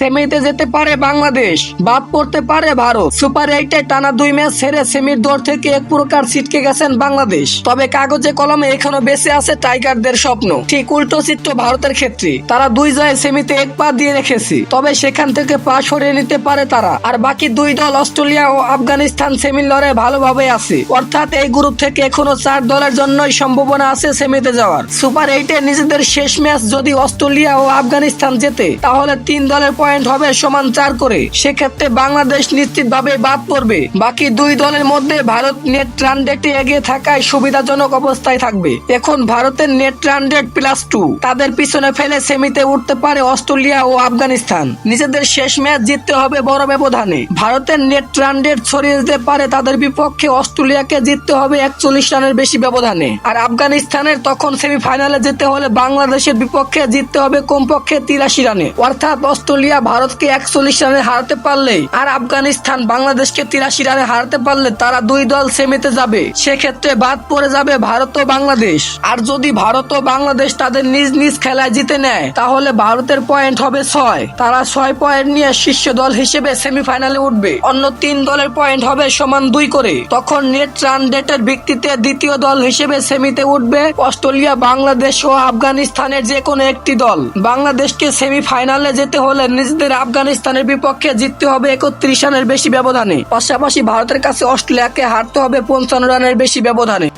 সেমিতে যেতে পারে বাংলাদেশ, বাদ পড়তে পারে ভারত। সুপার এইটে টানা দুই ম্যাচ হেরে সেমির দৌড় থেকে এক প্রকার ছিটকে গেছেন বাংলাদেশ। তবে কাগজে কলমে এখনও বেঁচে আছে টাইগারদের স্বপ্ন। ঠিক উল্টো চিত্র ভারতের ক্ষেত্রে। তারা দুই জয়ে সেমিতে এক পা দিয়ে রেখেছে। তবে সেখান থেকে পা সরিয়ে নিতে পারে তারা। আর বাকি দুই দল অস্ট্রেলিয়া ও আফগানিস্তান সেমির লড়াই ভালোভাবে আছে। অর্থাৎ এই গ্রুপ থেকে এখনও চার দলের জন্যই সম্ভাবনা আছে সেমিতে যাওয়ার। সুপার এইটে নিজেদের শেষ ম্যাচ যদি অস্ট্রেলিয়া ও আফগানিস্তান জেতে, তাহলে তিন দলের পয়েন্ট হবে সমান চার করে। সেক্ষেত্রে বাংলাদেশ নিশ্চিতভাবে বাদ পড়বে। বাকি দুই দলের মধ্যে ভারত নেট রান রেটে এগিয়ে থাকায় সুবিধাজনক অবস্থায় থাকবে। এখন ভারতের net run rate plus two তাদের পিছনে ফেলে সেমিতে উঠতে পারে অস্ট্রেলিয়া ও আফগানিস্তান। নিজেদের শেষ ম্যাচ জিততে হবে বড় ব্যবধানে। ভারতের নেট রান রেট ছড়িয়ে যেতে পারে তাদের বিপক্ষে অস্ট্রেলিয়াকে জিততে হবে একচল্লিশ রানের বেশি ব্যবধানে। আর আফগানিস্তানের তখন সেমিফাইনালে যেতে হলে বাংলাদেশের বিপক্ষে জিততে হবে কমপক্ষে তিরাশি রানে। অর্থাৎ অস্ট্রেলিয়া ভারতকে একচল্লিশ রানে হারাতে পারলে আর আফগানিস্তান বাংলাদেশকে তিরাশি রানে হারাতে পারলে তারা দুই দল সেমিতে যাবে। সেক্ষেত্রে বাদ পড়ে যাবে ভারত ও বাংলাদেশ। আর যদি ভারত ও বাংলাদেশ তাদের নিজ নিজ খেলায় জিতে নেয়, তাহলে ভারতের পয়েন্ট হবে ছয়। তারা ছয় পয়েন্ট নিয়ে শীর্ষ দল হিসেবে সেমিফাইনালে উঠবে। অন্য তিন দলের পয়েন্ট হবে সমান দুই করে। তখন নেট রান রেটের ভিত্তিতে দ্বিতীয় দল হিসেবে সেমিতে উঠবে অস্ট্রেলিয়া, বাংলাদেশ ও আফগানিস্তানের যে কোনো একটি দল। বাংলাদেশকে সেমিফাইনালে যেতে হলে নিজেদের আফগানিস্তানের বিপক্ষে জিততে হবে একত্রিশ রানের বেশি ব্যবধানে। পাশাপাশি ভারতের কাছে অস্ট্রেলিয়াকে হারতে হবে পঞ্চান্ন রানের বেশি ব্যবধানে।